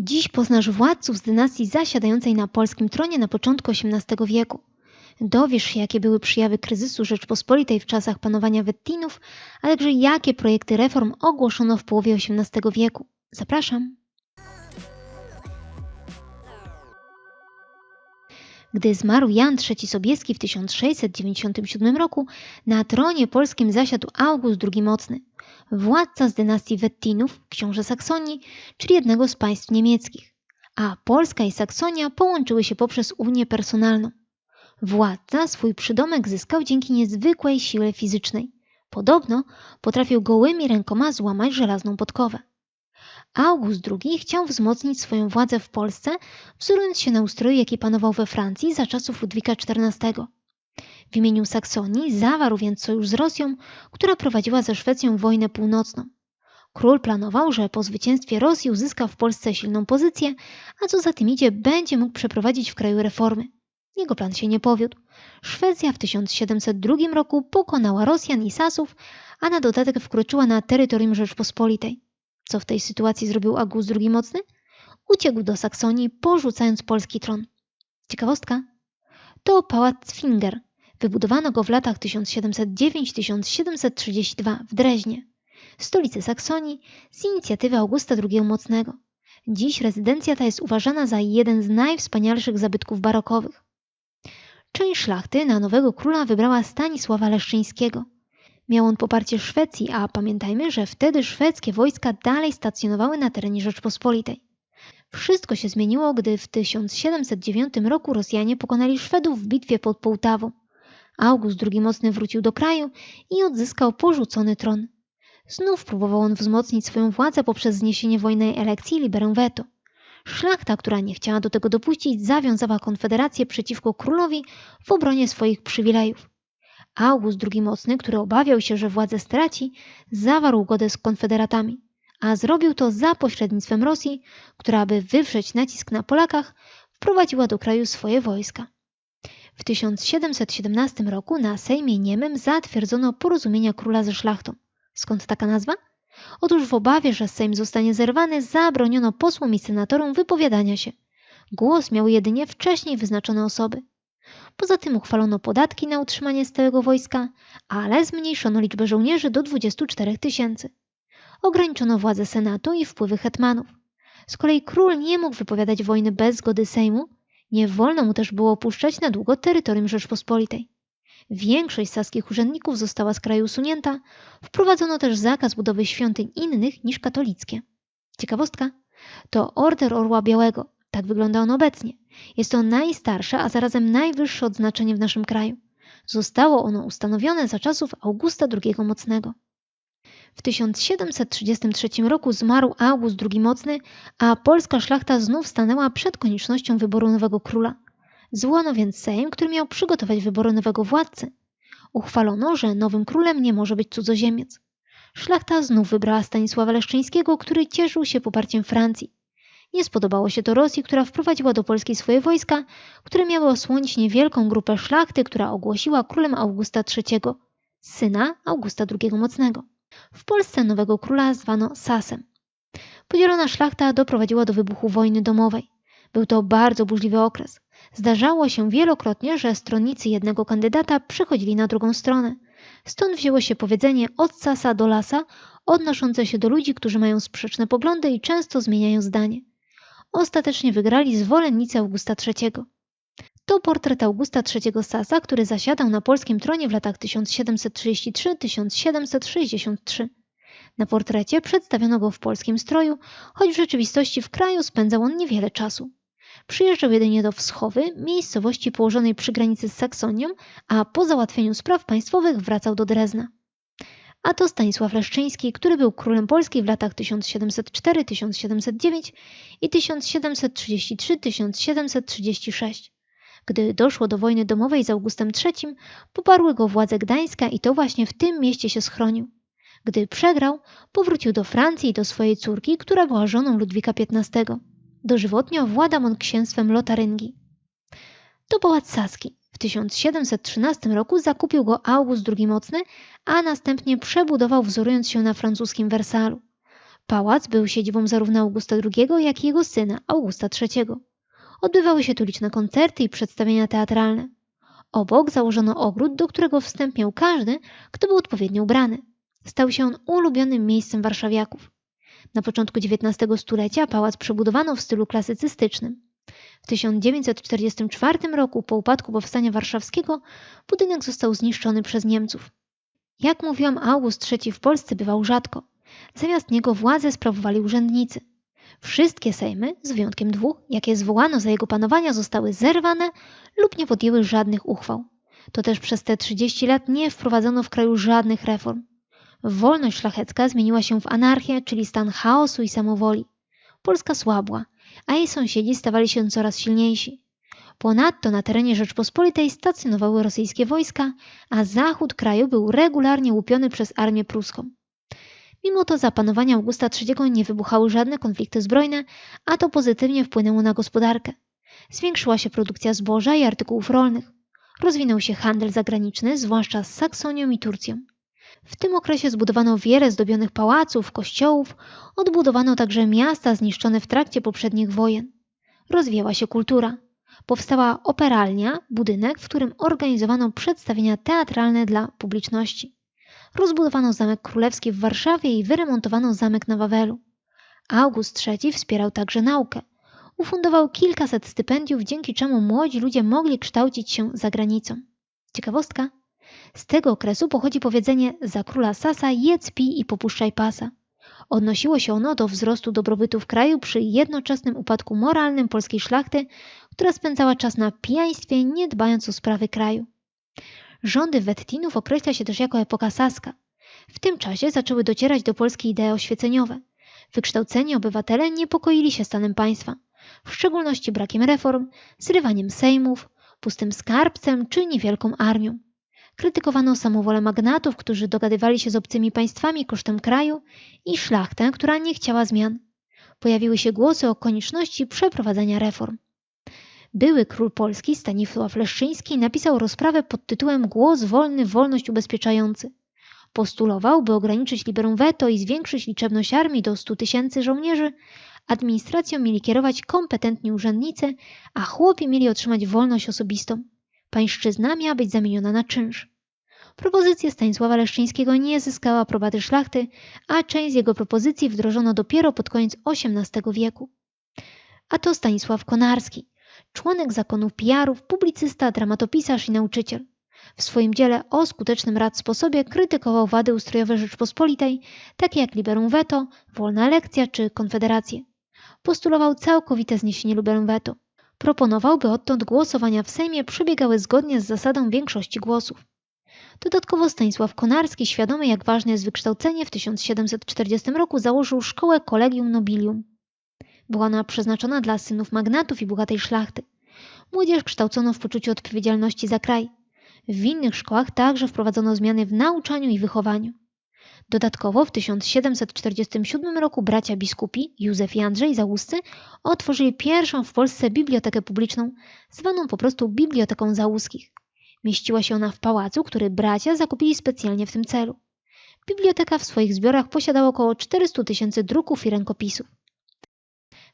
Dziś poznasz władców z dynastii zasiadającej na polskim tronie na początku XVIII wieku. Dowiesz się, jakie były przyjawy kryzysu Rzeczpospolitej w czasach panowania Wettinów, a także jakie projekty reform ogłoszono w połowie XVIII wieku. Zapraszam. Gdy zmarł Jan III Sobieski w 1697 roku, na tronie polskim zasiadł August II Mocny, władca z dynastii Wettinów, książę Saksonii, czyli jednego z państw niemieckich, a Polska i Saksonia połączyły się poprzez unię personalną. Władca swój przydomek zyskał dzięki niezwykłej sile fizycznej. Podobno potrafił gołymi rękoma złamać żelazną podkowę. August II chciał wzmocnić swoją władzę w Polsce, wzorując się na ustroju, jaki panował we Francji za czasów Ludwika XIV. W imieniu Saksonii zawarł więc sojusz z Rosją, która prowadziła ze Szwecją wojnę północną. Król planował, że po zwycięstwie Rosji uzyska w Polsce silną pozycję, a co za tym idzie, będzie mógł przeprowadzić w kraju reformy. Jego plan się nie powiódł. Szwecja w 1702 roku pokonała Rosjan i Sasów, a na dodatek wkroczyła na terytorium Rzeczpospolitej. Co w tej sytuacji zrobił August II Mocny? Uciekł do Saksonii, porzucając polski tron. Ciekawostka? To pałac Finger. Wybudowano go w latach 1709-1732 w Dreźnie, stolicy Saksonii, z inicjatywy Augusta II Mocnego. Dziś rezydencja ta jest uważana za jeden z najwspanialszych zabytków barokowych. Część szlachty na nowego króla wybrała Stanisława Leszczyńskiego. Miał on poparcie Szwecji, a pamiętajmy, że wtedy szwedzkie wojska dalej stacjonowały na terenie Rzeczpospolitej. Wszystko się zmieniło, gdy w 1709 roku Rosjanie pokonali Szwedów w bitwie pod Połtawą. August II Mocny wrócił do kraju i odzyskał porzucony tron. Znów próbował on wzmocnić swoją władzę poprzez zniesienie wojnej elekcji i liberę veto. Szlachta, która nie chciała do tego dopuścić, zawiązała konfederację przeciwko królowi w obronie swoich przywilejów. August II Mocny, który obawiał się, że władzę straci, zawarł ugodę z konfederatami, a zrobił to za pośrednictwem Rosji, która, aby wywrzeć nacisk na Polakach, wprowadziła do kraju swoje wojska. W 1717 roku na Sejmie Niemym zatwierdzono porozumienia króla ze szlachtą. Skąd taka nazwa? Otóż w obawie, że Sejm zostanie zerwany, zabroniono posłom i senatorom wypowiadania się. Głos miały jedynie wcześniej wyznaczone osoby. Poza tym uchwalono podatki na utrzymanie stałego wojska, ale zmniejszono liczbę żołnierzy do 24 tysięcy. Ograniczono władzę Senatu i wpływy hetmanów. Z kolei król nie mógł wypowiadać wojny bez zgody Sejmu, nie wolno mu też było opuszczać na długo terytorium Rzeczpospolitej. Większość saskich urzędników została z kraju usunięta, wprowadzono też zakaz budowy świątyń innych niż katolickie. Ciekawostka? To Order Orła Białego. Tak wygląda on obecnie. Jest to najstarsze, a zarazem najwyższe odznaczenie w naszym kraju. Zostało ono ustanowione za czasów Augusta II Mocnego. W 1733 roku zmarł August II Mocny, a polska szlachta znów stanęła przed koniecznością wyboru nowego króla. Zwołano więc Sejm, który miał przygotować wybory nowego władcy. Uchwalono, że nowym królem nie może być cudzoziemiec. Szlachta znów wybrała Stanisława Leszczyńskiego, który cieszył się poparciem Francji. Nie spodobało się to Rosji, która wprowadziła do Polski swoje wojska, które miały osłonić niewielką grupę szlachty, która ogłosiła królem Augusta III, syna Augusta II Mocnego. W Polsce nowego króla zwano Sasem. Podzielona szlachta doprowadziła do wybuchu wojny domowej. Był to bardzo burzliwy okres. Zdarzało się wielokrotnie, że stronnicy jednego kandydata przechodzili na drugą stronę. Stąd wzięło się powiedzenie od sasa do lasa, odnoszące się do ludzi, którzy mają sprzeczne poglądy i często zmieniają zdanie. Ostatecznie wygrali zwolennicy Augusta III. To portret Augusta III Sasa, który zasiadał na polskim tronie w latach 1733-1763. Na portrecie przedstawiono go w polskim stroju, choć w rzeczywistości w kraju spędzał on niewiele czasu. Przyjeżdżał jedynie do Wschowy, miejscowości położonej przy granicy z Saksonią, a po załatwieniu spraw państwowych wracał do Drezna. A to Stanisław Leszczyński, który był królem Polski w latach 1704-1709 i 1733-1736. Gdy doszło do wojny domowej z Augustem III, poparły go władze Gdańska i to właśnie w tym mieście się schronił. Gdy przegrał, powrócił do Francji i do swojej córki, która była żoną Ludwika XV. Dożywotnio władał on księstwem Lotaryngii. To pałac Saski. W 1713 roku zakupił go August II Mocny, a następnie przebudował wzorując się na francuskim Wersalu. Pałac był siedzibą zarówno Augusta II, jak i jego syna Augusta III. Odbywały się tu liczne koncerty i przedstawienia teatralne. Obok założono ogród, do którego wstęp miał każdy, kto był odpowiednio ubrany. Stał się on ulubionym miejscem warszawiaków. Na początku XIX stulecia pałac przebudowano w stylu klasycystycznym. W 1944 roku, po upadku Powstania Warszawskiego, budynek został zniszczony przez Niemców. Jak mówiłam, August III w Polsce bywał rzadko. Zamiast niego władzę sprawowali urzędnicy. Wszystkie sejmy, z wyjątkiem dwóch, jakie zwołano za jego panowania, zostały zerwane lub nie podjęły żadnych uchwał. To też przez te 30 lat nie wprowadzono w kraju żadnych reform. Wolność szlachecka zmieniła się w anarchię, czyli stan chaosu i samowoli. Polska słabła, a jej sąsiedzi stawali się coraz silniejsi. Ponadto na terenie Rzeczpospolitej stacjonowały rosyjskie wojska, a zachód kraju był regularnie łupiony przez armię pruską. Mimo to za panowania Augusta III nie wybuchały żadne konflikty zbrojne, a to pozytywnie wpłynęło na gospodarkę. Zwiększyła się produkcja zboża i artykułów rolnych. Rozwinął się handel zagraniczny, zwłaszcza z Saksonią i Turcją. W tym okresie zbudowano wiele zdobionych pałaców, kościołów, odbudowano także miasta zniszczone w trakcie poprzednich wojen. Rozwijała się kultura. Powstała operalnia, budynek, w którym organizowano przedstawienia teatralne dla publiczności. Rozbudowano Zamek Królewski w Warszawie i wyremontowano zamek na Wawelu. August III wspierał także naukę. Ufundował kilkaset stypendiów, dzięki czemu młodzi ludzie mogli kształcić się za granicą. Ciekawostka. Z tego okresu pochodzi powiedzenie za króla Sasa jedz, pij i popuszczaj pasa. Odnosiło się ono do wzrostu dobrobytu w kraju przy jednoczesnym upadku moralnym polskiej szlachty, która spędzała czas na pijaństwie, nie dbając o sprawy kraju. Rządy Wettinów określa się też jako epoka saska. W tym czasie zaczęły docierać do Polski idee oświeceniowe. Wykształceni obywatele niepokoili się stanem państwa, w szczególności brakiem reform, zrywaniem sejmów, pustym skarbcem czy niewielką armią. Krytykowano samowolę magnatów, którzy dogadywali się z obcymi państwami kosztem kraju i szlachtę, która nie chciała zmian. Pojawiły się głosy o konieczności przeprowadzenia reform. Były król Polski Stanisław Leszczyński napisał rozprawę pod tytułem Głos wolny, wolność ubezpieczający. Postulował, by ograniczyć liberum veto i zwiększyć liczebność armii do 100 tysięcy żołnierzy, administracją mieli kierować kompetentni urzędnicy, a chłopi mieli otrzymać wolność osobistą. Pańszczyzna miała być zamieniona na czynsz. Propozycja Stanisława Leszczyńskiego nie zyskała aprobaty szlachty, a część z jego propozycji wdrożono dopiero pod koniec XVIII wieku. A to Stanisław Konarski, członek zakonu pijarów, publicysta, dramatopisarz i nauczyciel. W swoim dziele o skutecznym rad sposobie krytykował wady ustrojowe Rzeczpospolitej, takie jak liberum veto, wolna lekcja czy konfederację. Postulował całkowite zniesienie liberum veto. Proponował, by odtąd głosowania w Sejmie przebiegały zgodnie z zasadą większości głosów. Dodatkowo Stanisław Konarski, świadomy jak ważne jest wykształcenie, w 1740 roku założył szkołę Collegium Nobilium. Była ona przeznaczona dla synów magnatów i bogatej szlachty. Młodzież kształcono w poczuciu odpowiedzialności za kraj. W innych szkołach także wprowadzono zmiany w nauczaniu i wychowaniu. Dodatkowo w 1747 roku bracia biskupi Józef i Andrzej Załuscy otworzyli pierwszą w Polsce bibliotekę publiczną, zwaną po prostu Biblioteką Załuskich. Mieściła się ona w pałacu, który bracia zakupili specjalnie w tym celu. Biblioteka w swoich zbiorach posiadała około 400 tysięcy druków i rękopisów.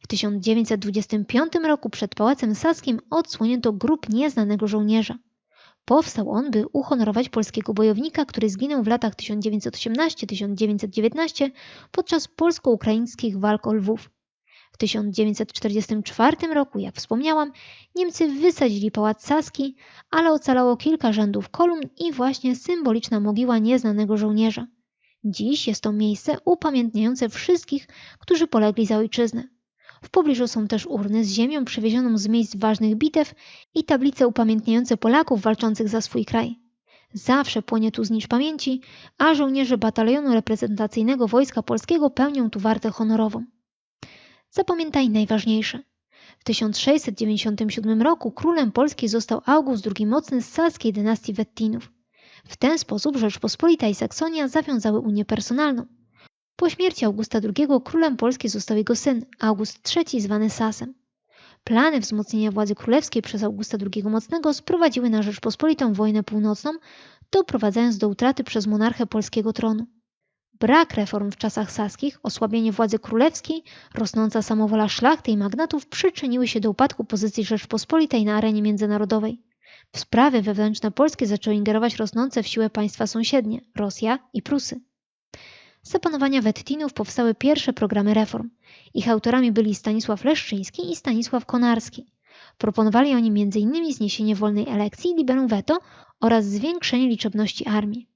W 1925 roku przed Pałacem Saskim odsłonięto grób nieznanego żołnierza. Powstał on, by uhonorować polskiego bojownika, który zginął w latach 1918-1919 podczas polsko-ukraińskich walk o Lwów. W 1944 roku, jak wspomniałam, Niemcy wysadzili pałac Saski, ale ocalało kilka rzędów kolumn i właśnie symboliczna mogiła nieznanego żołnierza. Dziś jest to miejsce upamiętniające wszystkich, którzy polegli za ojczyznę. W pobliżu są też urny z ziemią przywiezioną z miejsc ważnych bitew i tablice upamiętniające Polaków walczących za swój kraj. Zawsze płonie tu znicz pamięci, a żołnierze batalionu reprezentacyjnego Wojska Polskiego pełnią tu wartę honorową. Zapamiętaj najważniejsze. W 1697 roku królem Polski został August II Mocny z saskiej dynastii Wettinów. W ten sposób Rzeczpospolita i Saksonia zawiązały unię personalną. Po śmierci Augusta II królem Polski został jego syn, August III zwany Sasem. Plany wzmocnienia władzy królewskiej przez Augusta II Mocnego sprowadziły na Rzeczpospolitą wojnę północną, doprowadzając do utraty przez monarchę polskiego tronu. Brak reform w czasach saskich, osłabienie władzy królewskiej, rosnąca samowola szlachty i magnatów przyczyniły się do upadku pozycji Rzeczpospolitej na arenie międzynarodowej. W sprawy wewnętrzne polskie zaczęły ingerować rosnące w siłę państwa sąsiednie Rosja i Prusy. Za panowania Wettinów powstały pierwsze programy reform. Ich autorami byli Stanisław Leszczyński i Stanisław Konarski. Proponowali oni m.in. zniesienie wolnej elekcji, liberum veto oraz zwiększenie liczebności armii.